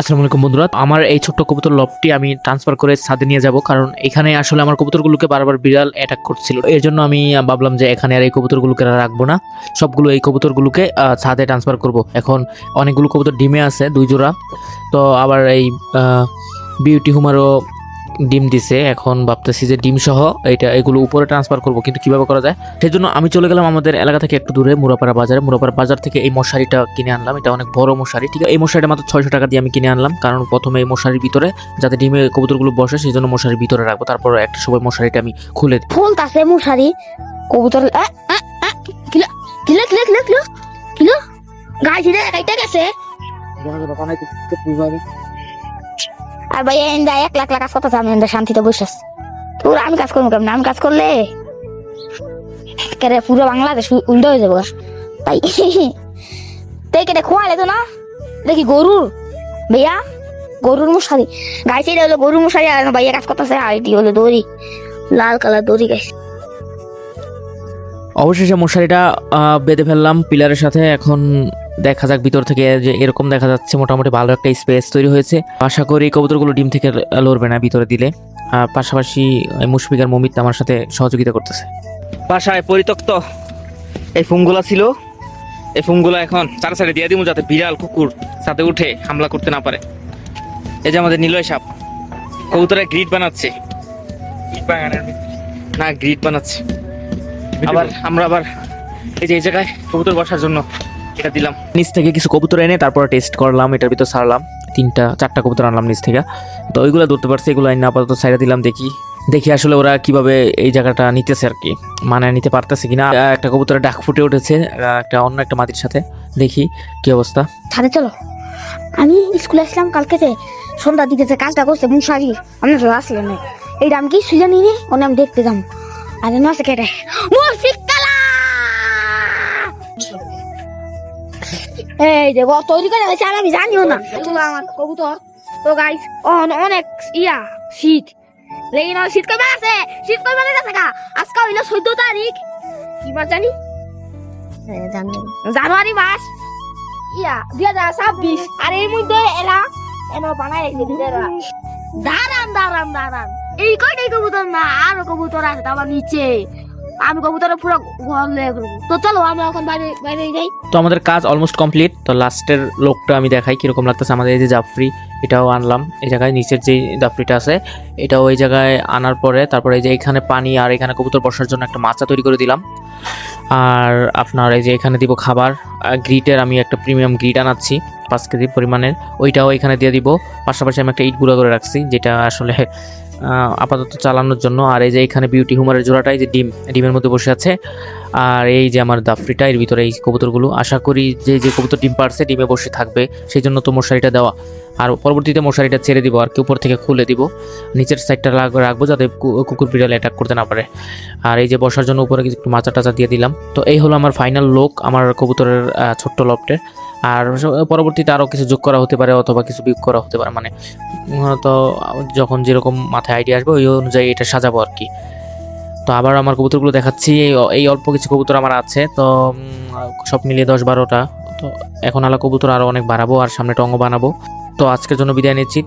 আসসালামু আলাইকুম বন্ধুরা। আমার এই ছোট্ট কবুতর লবটি আমি ট্রান্সফার করে ছাদে নিয়ে যাব কারণ এখানে আসলে আমার কবুতরগুলোকে বারবার বিড়াল অ্যাটাক করছিল। এর জন্য আমি ভাবলাম যে এখানে আর এই কবুতরগুলোকে রাখব না। সবগুলো এই কবুতরগুলোকে ছাদে ট্রান্সফার করব। এখন অনেকগুলো কবুতর ডিমে আছে, দুই জোড়া। তো আবার এই বিউটি হুমারও ডিম দিছে এখন ভাবতেছি যে ডিম সহ এটা এগুলো উপরে ট্রান্সফার করব কিন্তু কীভাবে করা যায়? সেই জন্য আমি চলে গেলাম আমাদের এলাকা থেকে একটু দূরে মুরাপাড়া বাজারে। মুরাপাড়া বাজার থেকে এই মশারিটা কিনে আনলাম এটা অনেক বড় মশারি ঠিক আছে? এই মশারিটা মাত্র ছয়শো টাকা দিয়ে আমি কিনে আনলাম কারণ প্রথমে এই মশারির ভিতরে যাতে ডিমে কবুতরগুলো বসে সেই জন্য মশারির ভিতরে রাখব তারপর একটা সময় মশারিটা আমি খুলে দিই। ফুল তাছে মশারি কবুতর আ, আ, আ, কিলো কিলো কিলো কিলো কিলো কিলো গাছ রে গেছে। আর ভাই এন্দা এক লাখ লাখ কাজ করতেছে আমি শান্তিতে বসে পুরো আমি কাজ করব কেমন? আমি কাজ করলে কেরে পুরো বাংলাদেশ উল্টো হয়ে যাব। তাই তাই কেটে খোয়ালে তো না? দেখি গরুর। ভাইয়া, গরুর মশারি। গাইছে হলো গরুর মশারি, আর ভাইয়া কাজ করতেছে, আর এটি হলো দড়ি। লাল কালার দড়ি গাইছে। অবশেষে মশারিটা আহ, বেঁধে ফেললাম পিলারের সাথে। এখন দেখা যাক ভিতর থেকে যে এরকম দেখা যাচ্ছে মোটামুটি ভালো একটা স্পেস তৈরি হয়েছে। আশা করি কবুতরগুলো ডিম থেকে লড়বে না ভিতরে দিলে। আহ, পাশাপাশি এই মুশফিক আর মমিত আমার সাথে সহযোগিতা করতেছে। বাসায় পরিত্যক্ত। এই ফুমগুলা ছিল। এই ফুমগুলা এখন চার সাইডে দিয়ে দিব যাতে বিড়াল কুকুর সাথে উঠে হামলা করতে না পারে। এই যে আমাদের নীলয় সাপ কবুতরে গ্রিড বানাচ্ছে। না গ্রিড বানাচ্ছে। আবার আমরা আবার এই যে এই জায়গায় কবুতর বসার জন্য এটা দিলাম। নিচ থেকে কিছু কবুতর এনে তারপর টেস্ট করলাম এটার ভিতর সারলাম তিনটা চারটা কবুতর আনলাম নিচ থেকে। তো ওইগুলো ধরতে পারছি এগুলো আইন আপাতত সাইডে দিলাম দেখি। দেখি আসলে ওরা কীভাবে এই জায়গাটা নিতেছে আর কি মানে নিতে পারতেছে কিনা। একটা কবুতরের ডাক ফুটে উঠেছে একটা অন্য একটা মাটির সাথে। দেখি কি অবস্থা। ছাদে চলো। আমি স্কুলে আসলাম কালকে যে সন্ধ্যার দিকে যে কাজটা করছে মুশারি আমি তো আসলে না। এইটা আমি কি সুজা নিয়ে ওনে আমি দেখতে যাম আরে নসে কেটে মুশফিক কালা এই যে ও তৈরি করে গেছে আর আমি জানিও না। আমার কবুতর। তো গাইস অনেক ইয়া শীত। আমার শীত কবে আছে শীত কবে আছে গা? আজকে হইল চোদ্দ তারিখ। কি মাস জানি? জানুয়ারি। মাস। ইয়া দুই হাজার ছাব্বিশ। আর এর মধ্যে এরা এনে এরা। দাঁড়ান দাঁড়ান দাঁড়ান। এই কয়টাই কবুতর? না, আরও কবুতর আছে তারপর নিচে। আমি কবুতরের পুরো ঘর লেগে করব তো চলো আমি এখন বাইরে বাইরে যাই। তো আমাদের কাজ অলমোস্ট কমপ্লিট তো লাস্টের লোকটা আমি দেখাই, কীরকম লাগতেছে। আমাদের এই যে জাফরি, এটাও আনলাম। এই জায়গায় নিচের যে জাফরিটা আছে, এটাও ওই জায়গায় আনার পরে, তারপরে এই যে এখানে পানি আর এখানে কবুতর বসার জন্য একটা মাচা তৈরি করে দিলাম। আর আপনার এই যে এখানে দিব খাবার। গ্রিটের আমি একটা প্রিমিয়াম গ্রিট আনাচ্ছি, পাঁচ কেজি পরিমাণের। ওইটাও এখানে দিয়ে দিব। পাশাপাশি আমি একটা ইট গুঁড়া করে রাখছি, যেটা আসলে আপাতত চালানোর জন্য। আর এই যে এখানে বিউটি হুমারের জোড়াটাই যে ডিম, ডিমের মধ্যে বসে আছে। আর এই যে আমার দাফরিটা এর ভিতরে এই কবুতরগুলো, আশা করি যে যে কবুতর ডিম পারছে, ডিমে বসে থাকবে। সেই জন্য তো মশারিটা দেওয়া। আর পরবর্তীতে মশারিটা ছেড়ে দিব আর কি, উপর থেকে খুলে দিব। নিচের সাইডটা রাখব যাতে কুকুর বিড়াল অ্যাটাক করতে না পারে। আর এই যে বসার জন্য উপরে কিছু একটু মাচা টাচা দিয়ে দিলাম। তো এই হলো আমার ফাইনাল লোক আমার কবুতরের ছোট্ট লফটের আর পরবর্তীতে আরও কিছু যোগ করা হতে পারে অথবা কিছু বিয়োগ করা হতে পারে। মানে তো যখন যেরকম মাথায় আইডিয়া আসবে, ওই অনুযায়ী এটা সাজাবো আর কি। তো আবার আমার কবুতরগুলো দেখাচ্ছি। এই অল্প কিছু কবুতর আমার আছে। তো সব মিলিয়ে দশ বারোটা। তো এখন আলা কবুতর আরও অনেক বাড়াবো আর সামনে টঙ্গ বানাবো। তো আজকের জন্য বিদায় নিচ্ছি।